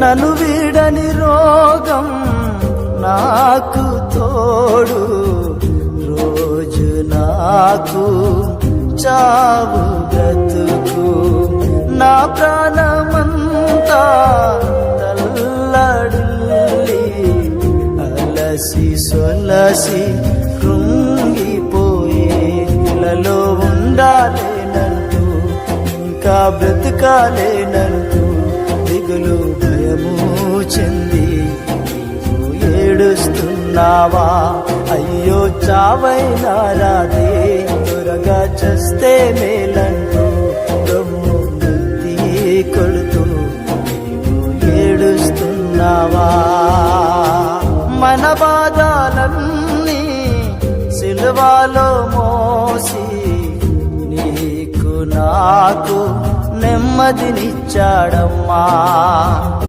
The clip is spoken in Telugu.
నన్ను వీడని రోగం నాకు తోడు. రోజు నాకు చావు బ్రతుకు. నా ప్రాణమంతా తల్లడిల్లి అలసి సొలసి కృంగిపోయి ఇలలో ఉండాలేనంటూ ఇంకా బ్రతకాలేనంటూ భయము చెంది నీవు ఏడుస్తున్నావా? అయ్యో చావైనా రాదే. త్వరగా చస్తే మేలంటూ రొమ్ము నెత్తి కొడుతూ నీవు ఏడుస్తున్నావా? మన బాధాలన్నీ సిల్వాలో మోసి నీకు నాకు నెమ్మదినిచ్చాడమ్మా.